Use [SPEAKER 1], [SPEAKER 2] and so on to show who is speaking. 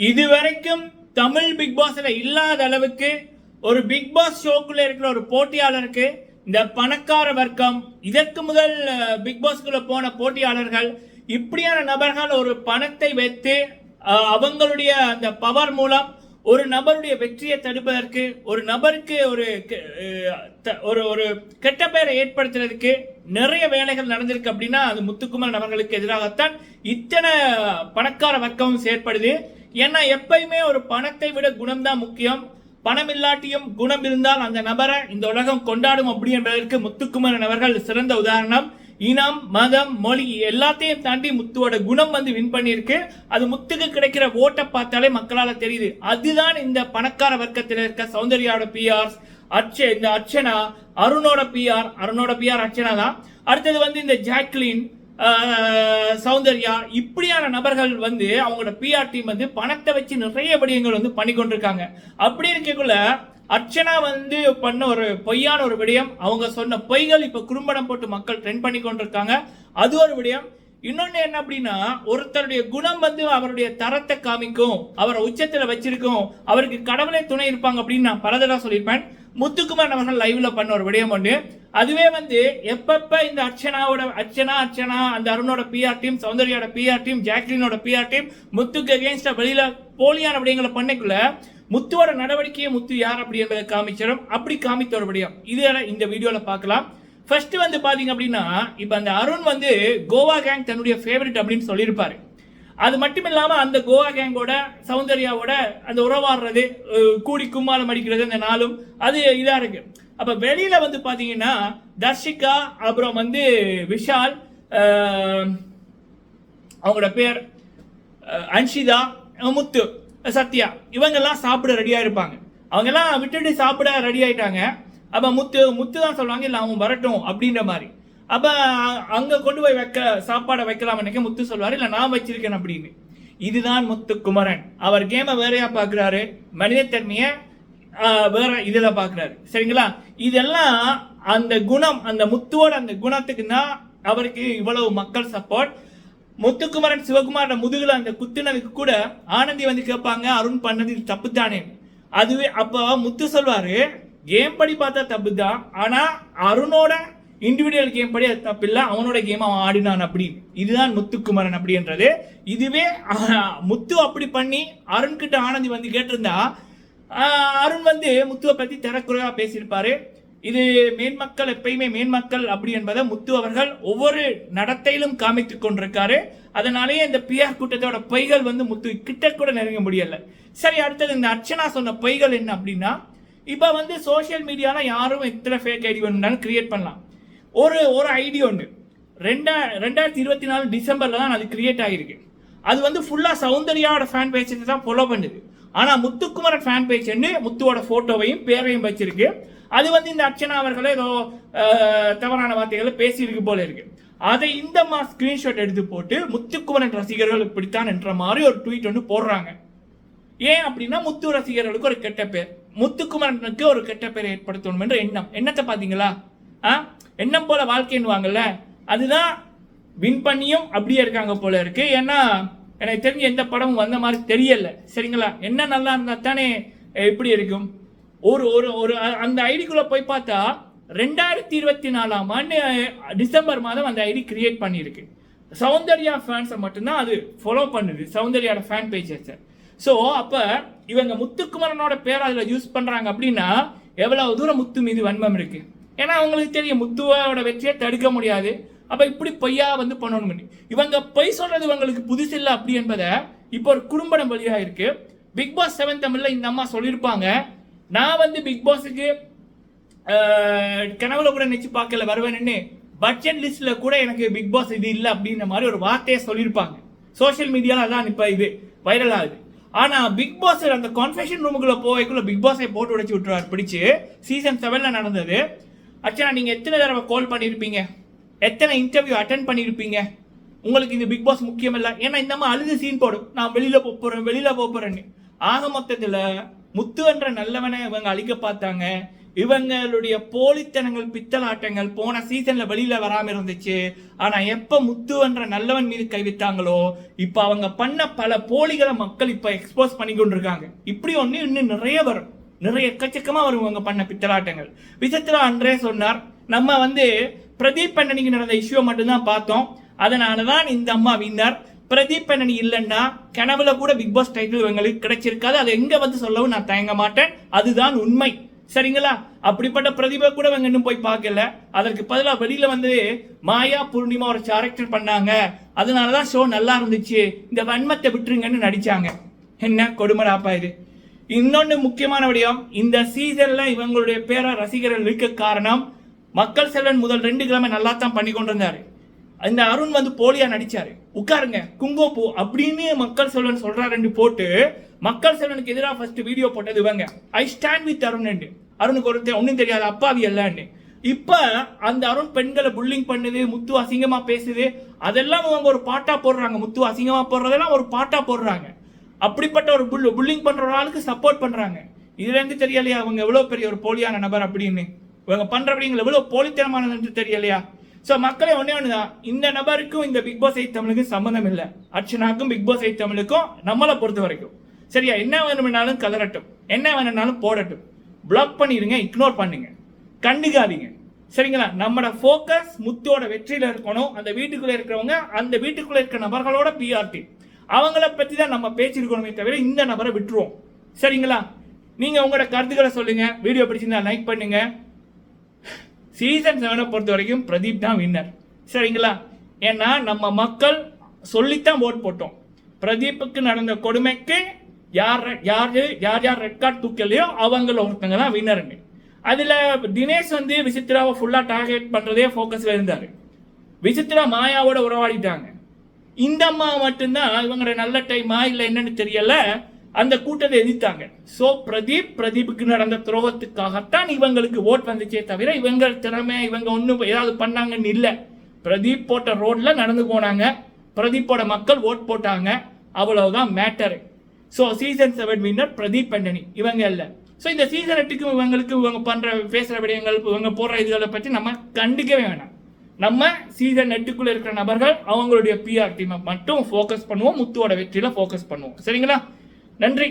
[SPEAKER 1] இதுவரைக்கும் தமிழ் பிக் பாஸ்ல இல்லாத அளவுக்கு ஒரு பிக் பாஸ் ஷோக்குள்ள இருக்கிற ஒரு போட்டியாளருக்கு இந்த பணக்கார வர்க்கம் இதற்கு முதல் பிக் பாஸ்குள்ள போன போட்டியாளர்கள் இப்படியான நபர்கள் ஒரு பணத்தை வைத்து அவங்களுடைய அந்த பவர் மூலம் ஒரு நபருடைய வெற்றியை தடுப்பதற்கு ஒரு நபருக்கு ஒரு கெ- த- ஒரு ஒரு கெட்ட பெயரை ஏற்படுத்துறதுக்கு நிறைய வேலைகள் நடந்திருக்கு அப்படின்னா அது முத்துக்குமார் நபர்களுக்கு எதிராகத்தான் இத்தனை பணக்கார வர்க்கமும் செயற்படுது. ஏன்னா எப்பயுமே ஒரு பணத்தை விட குணம் தான் முக்கியம். பணம் இல்லாட்டியும் குணம் இருந்தால் அந்த நபரை இந்த உலகம் கொண்டாடும் அப்படி என்பதற்கு முத்துக்குமரன் அவர்கள் சிறந்த உதாரணம். இனம் மதம் மொழி எல்லாத்தையும் தாண்டி முத்துவோட குணம் வந்து வின் பண்ணியிருக்கு. அது முத்துக்கு கிடைக்கிற ஓட்டை பார்த்தாலே மக்களால் தெரியுது. அதுதான் இந்த பணக்கார வர்க்கத்தில் இருக்க சௌந்தர்யாவோட பிஆர்ஸ் அர்ச்ச இந்த அர்ச்சனா அருணோட பிஆர் அருணோட பிஆர் அர்ச்சனா தான். அடுத்தது வந்து இந்த ஜாக்லின் சௌந்தர்யா இப்படியான நபர்கள் வந்து அவங்களோட பிஆர் டீம் வந்து பணத்தை வச்சு நிறைய விடயங்கள் வந்து பண்ணி கொண்டிருக்காங்க. அப்படி இருக்கக்குள்ள அர்ச்சனா வந்து பண்ண ஒரு பொய்யான ஒரு விடயம். அவங்க சொன்ன பொய்கள் இப்ப குறும்படம் போட்டு மக்கள் ட்ரெண்ட் பண்ணி கொண்டிருக்காங்க. அது ஒரு விடயம். இன்னொன்னு என்ன அப்படின்னா ஒருத்தருடைய குணம் வந்து அவருடைய தரத்தை காமிக்கும். அவரை உச்சத்துல வச்சிருக்கும். அவருக்கு கடவுளே துணை இருப்பாங்க அப்படின்னு நான் பல தடவை சொல்லியிருப்பேன். முத்துக்குமார் அவர்கள் லைவ்ல பண்ண ஒரு விடயம் ஒன்று அதுவே வந்து எப்பப்ப இந்த அர்ச்சனாவோட அர்ச்சனா அர்ச்சனா அந்த அருணோட பிஆர் டீம் சௌந்தர்யோட பிஆர் டீம் ஜாக்லினோட பிஆர் டீம் முத்துக்கு அகேன்ஸ்டா வெளியில போலியான விடயங்களை பண்ணக்குள்ள முத்துவோட நடவடிக்கையை முத்து யார் அப்படி என்பதை காமிச்சிடும் அப்படி காமித்த ஒரு விடயம். இது இந்த வீடியோல பார்க்கலாம். ஃபர்ஸ்ட் வந்து பாத்தீங்க அப்படின்னா இப்போ அந்த அருண் வந்து கோவா கேங் தன்னுடைய ஃபேவரட் அப்படின்னு சொல்லியிருப்பாரு. அது மட்டும் இல்லாமல் அந்த கோவா கேங்கோட சௌந்தர்யாவோட அந்த உறவாடுறது கூடி கும்மாலம் அடிக்கிறது அந்த நாளும் அது இதாக இருக்கு. அப்ப வெளியில வந்து பாத்தீங்கன்னா தர்ஷிகா அப்புறம் வந்து விஷால் அவங்களோட பேர் அன்ஷிதா முத்து சத்யா. இவங்கெல்லாம் சாப்பிட ரெடியா இருப்பாங்க. அவங்கெல்லாம் விட்டுட்டு சாப்பிட ரெடி ஆயிட்டாங்க. அப்ப முத்து முத்து தான் சொல்லுவாங்க இல்ல அவன் வரட்டும் அப்படின்ற மாதிரி. அப்ப அங்கே அங்க கொண்டு போய் வைக்க சாப்பாடை வைக்கலாம் நினைக்க முத்து சொல்வாரு இல்ல நான் வச்சிருக்கேன் அப்படின்னு. இதுதான் முத்து குமரன். அவர் கேமை வேறையா பாக்குறாரு. மனிதத்தன்மையை வேற இதில் பார்க்குறாரு சரிங்களா? இதெல்லாம் அந்த குணம் அந்த முத்துவோட அந்த குணத்துக்கு தான் அவருக்கு இவ்வளவு மக்கள் சப்போர்ட் முத்துக்குமரன் சிவகுமாரோட முதுகில் அந்த குத்துனதுக்கு கூட ஆனந்தி வந்து கேட்பாங்க அருண் பண்ணது இது தப்பு தானே அதுவே அப்போ முத்து சொல்வாரு கேம் படி பார்த்தா தப்பு தான் ஆனால் அருணோட இண்டிவிஜுவல் கேம் படி அது தப்பு இல்லை அவனோட கேம் அவன் ஆடினான் அப்படின்னு இதுதான் முத்துக்குமரன் அப்படின்றது. இதுவே முத்து அப்படி பண்ணி அருண்கிட்ட ஆனந்தி வந்து கேட்டிருந்தா அருண் வந்து முத்துவை பத்தி தரக்குறைவா பேசியிருப்பாரு. இது மேன்மக்கள் எப்பயுமே மேன்மக்கள் அப்படி என்பதை முத்து அவர்கள் ஒவ்வொரு நடத்தையிலும் காமித்து கொண்டிருக்காரு. அதனாலேயே இந்த பிஆர் கூட்டத்தோட பொய்கள் வந்து முத்து கிட்ட கூட நெருங்க முடியல. சரி அடுத்தது இந்த அர்ச்சனா சொன்ன பொய்கள் என்ன அப்படின்னா இப்போ வந்து சோஷியல் மீடியால யாரும் எத்தனை ஃபேக் ஐடி வேணும்னாலும் கிரியேட் பண்ணலாம். ஒரு ஒரு ஐடி ஒன்று ரெண்டா ரெண்டாயிரத்தி இருபத்தி நாலு டிசம்பர்ல தான் அது கிரியேட் ஆகிருக்கு அது வந்து ஃபுல்லாக சௌந்தர்யாவோட ஃபேன் பேஜை தான் ஃபாலோ பண்ணுது. ஆனா முத்துக்குமரன் ஃபேன் பேஜ் முத்துவோட போட்டோவையும் பேரையும் வச்சிருக்கு. அது வந்து இந்த அர்ச்சனா அவர்களே ஏதோ தவறான வார்த்தைகளை பேசியிருக்கு போல இருக்கு. அதை இந்த மா ஸ்கிரீன்ஷாட் எடுத்து போட்டு முத்துக்குமரன் ரசிகர்கள் இப்படித்தான் என்ற மாதிரி ஒரு ட்வீட் ஒன்று போடுறாங்க. ஏன் அப்படின்னா முத்து ரசிகர்களுக்கு ஒரு கெட்ட பேர். முத்துக்குமரனுக்கு ஒரு கெட்ட பேர் ஏற்படுத்தணும் என்ற எண்ணம். எண்ணத்தை பார்த்தீங்களா? ஆ? எண்ணம் போல வாழ்க்கைன்னுவாங்கல்ல அதுதான் வின் பண்ணியும் அப்படியே இருக்காங்க போல இருக்கு. ஏன்னா எனக்கு தெரிஞ்ச எந்த படமும் வந்த மாதிரி தெரியல. சரிங்களா? என்ன நல்லா இருந்தால் தானே எப்படி இருக்கும்? ஒரு ஒரு ஒரு அந்த ஐடிக்குள்ளே போய் பார்த்தா ரெண்டாயிரத்தி இருபத்தி நாலாம் ஆண்டு டிசம்பர் மாதம் அந்த ஐடி கிரியேட் பண்ணியிருக்கு. சௌந்தர்யா ஃபேன்ஸை மட்டும்தான் அது ஃபாலோ பண்ணுது. சௌந்தர்யாவோட ஃபேன் பேஜஸை ஸோ அப்போ இவங்க முத்துக்குமரனோட பேர் அதில் யூஸ் பண்ணுறாங்க அப்படின்னா எவ்வளவு தூரம் முத்து மீது வன்மம் இருக்குது ஏன்னா அவங்களுக்கு தெரியும் முத்துவோட வெற்றியை தடுக்க முடியாது. அப்போ இப்படி பொய்யா வந்து பண்ணணும் இவங்க பொய் சொல்றது இவங்களுக்கு புதுசு இல்லை அப்படி என்பதை இப்போ ஒரு குறும்படம் வழியாக இருக்கு. பிக் பாஸ் செவன் தமிழ்ல இந்த அம்மா சொல்லியிருப்பாங்க. நான் வந்து பிக் பாஸுக்கு கனவுல கூட நினைச்சு பார்க்கல வருவேன்னு பட்ஜெட் லிஸ்ட்ல கூட எனக்கு பிக் பாஸ் இது இல்லை அப்படின்ற மாதிரி ஒரு வார்த்தையை சொல்லியிருப்பாங்க. சோஷியல் மீடியாவில் அதான் இப்போ இது வைரல் ஆகுது. ஆனால் பிக் பாஸ் அந்த கான்ஃபெஷன் ரூமுக்குள்ளே போய்க்குள்ள பிக் பாஸை போட்டு உடைச்சி விட்டுருவார். பிடிச்சி சீசன் செவனில் நடந்தது. அச்சனா நீங்கள் எத்தனை தடவை கால் பண்ணியிருப்பீங்க எத்தனை இன்டர்வியூ அட்டன் பண்ணியிருப்பீங்க உங்களுக்கு இந்த பிக் பாஸ் முக்கியம் இல்லை ஏன்னா இந்த மாதிரி அழுது சீன் போடும். நான் வெளியில் போக போகிறேன் வெளியில் போக போறேன்னு. ஆக மொத்தத்தில் முத்து என்ற நல்லவனை இவங்க அழிக்க பார்த்தாங்க. இவங்களுடைய போலித்தனங்கள் பித்தலாட்டங்கள் போன சீசன்ல வெளியில வராம இருந்துச்சு. ஆனா எப்ப முத்துவன்ற நல்லவன் மீது கைவிட்டாங்களோ இப்ப அவங்க பண்ண பல போலிகளை மக்கள் இப்ப எக்ஸ்போஸ் பண்ணி கொண்டிருக்காங்க. இப்படி ஒண்ணு இன்னும் நிறைய வரும். நிறைய எக்கச்சக்கமா வரும் இவங்க பண்ண பித்தலாட்டங்கள். விசித்ரா அன்றே சொன்னார் நம்ம வந்து பிரதீப் பண்ணனிக்கு நடந்த இஷ்யூ மட்டும்தான் பார்த்தோம். அதனாலதான் இந்த அம்மா வின்னர் பிரதீப் பண்ணனி இல்லைன்னா கனவுல கூட பிக் பாஸ் டைட்டில் இவங்களுக்கு கிடைச்சிருக்காது. அதை எங்க வந்து சொல்லவும் நான் தயங்க மாட்டேன். அதுதான் உண்மை. சரிங்களா? அப்படிப்பட்ட பிரதிபை கூட இவங்க இன்னும் போய் பார்க்கல. அதற்கு பதிலாக வெளியில வந்து மாயா பூர்ணிமா ஒரு கேரக்டர் பண்ணாங்க. அதனாலதான் ஷோ நல்லா இருந்துச்சு. இந்த வன்மத்தை விட்டுருங்கன்னு நடிச்சாங்க. என்ன கொடுமராப்பா இது. இன்னொன்று முக்கியமான விடயம் இந்த சீசன்ல இவங்களுடைய பேர ரசிகர்கள் இருக்க காரணம் மக்கள் செல்வன் முதல் ரெண்டு கிழமை நல்லா தான் பண்ணி கொண்டிருந்தாரு இந்த அருண் வந்து போலியா நடிச்சாரு. உட்காருங்க குங்கோப்பூ அப்படின்னு மக்கள் செல்வன் சொல்றாருன்னு போட்டு மக்கள் செல்வனுக்கு எதிராக ஃபர்ஸ்ட் வீடியோ போட்டது இவங்க. ஐ ஸ்டாண்ட் வித் அருண் அருணுக்கு ஒருத்தர் ஒன்றும் தெரியாது அப்பாவி எல்லான்னு இப்ப அந்த அருண் பெண்களை புல்லிங் பண்ணுது முத்து அசிங்கமா பேசுது. அதெல்லாம் அவங்க ஒரு பாட்டா போடுறாங்க. முத்து அசிங்கமா போடுறதெல்லாம் ஒரு பாட்டா போடுறாங்க. அப்படிப்பட்ட ஒரு புல் புல்லிங் பண்ற ஆளுக்கு சப்போர்ட் பண்றாங்க. இதுல இருந்து தெரியலையா அவங்க எவ்வளவு பெரிய ஒரு போலியான நபர் அப்படின்னு? இவங்க பண்றபடிங்க எவ்வளவு போலித்தனமானது தெரியலையா? சோ மக்களே ஒன்னே ஒண்ணுதான். இந்த நபருக்கும் இந்த பிக் பாஸ் எயிட் தமிழுக்கும் சம்மந்தம் இல்ல. அர்ச்சனாக்கும் பிக் பாஸ் எயிட் தமிழுக்கும் நம்மளை பொறுத்த வரைக்கும். சரியா? என்ன வேணும்னாலும் கலரட்டும் என்ன வேணும்னாலும் போடட்டும். பிளாக் பண்ணிடுங்க இக்னோர் பண்ணுங்க. கண்டுக்காதீங்க. சரிங்களா? நம்மளோட ஃபோக்கஸ் முத்தோட வெற்றியில் இருக்கணும். அந்த வீட்டுக்குள்ளே இருக்கிறவங்க அந்த வீட்டுக்குள்ளே இருக்கிற நபர்களோட பிஆர்டி அவங்கள பற்றி தான் நம்ம பேசியிருக்கணுமே தவிர இந்த நபரை விட்டுருவோம். சரிங்களா? நீங்கள் உங்களோட கருத்துக்களை சொல்லுங்கள் வீடியோ பிடிச்சிருந்தா லைக் பண்ணுங்கள் சீசன் செவனை பொறுத்த வரைக்கும் பிரதீப் தான் வின்னர் சரிங்களா? ஏன்னா நம்ம மக்கள் சொல்லித்தான் ஓட் போட்டோம். பிரதீப்புக்கு நடந்த கொடுமைக்கு யார் யார் யார் யார் ரெட் கார்டு தூக்கலையோ அவங்கள ஒருத்தங்க தான் வின்னருங்க அதில் தினேஷ் வந்து விசித்ராவை ஃபுல்லாக டார்கெட் பண்ணுறதே ஃபோக்கஸில் இருந்தார். விசித்ரா மாயாவோட உறவாடிட்டாங்க. இந்த அம்மா மட்டும்தான் இவங்களோட நல்ல டைமா இல்லை என்னன்னு தெரியல. அந்த கூட்டத்தை எதிர்த்தாங்க. சோ பிரதீப் பிரதீப்புக்கு நடந்த துரோகத்துக்காகத்தான் இவங்களுக்கு ஓட் வந்துச்சே தவிர இவங்க திறமை இவங்க ஒன்றும் ஏதாவது பண்ணாங்கன்னு இல்லை. பிரதீப் போட்ட ரோட்ல நடந்து போனாங்க. பிரதீப்போட மக்கள் ஓட் போட்டாங்க. அவ்வளவுதான் matter so season seven winner Pradeep Antony இவங்க இல்லை. ஸோ இந்த சீசன் எட்டுக்கும் இவங்களுக்கு இவங்க பண்ணுற பேசுகிற விடயங்கள் இவங்க போடுற இதுகளை பற்றி நம்ம கண்டிக்கவே வேணாம். நம்ம சீசன் எட்டுக்குள்ளே இருக்கிற நபர்கள் அவங்களுடைய பிஆர் டீமை மட்டும் ஃபோக்கஸ் பண்ணுவோம். முத்துவோட வெற்றியில் ஃபோக்கஸ் பண்ணுவோம். சரிங்களா? நன்றி.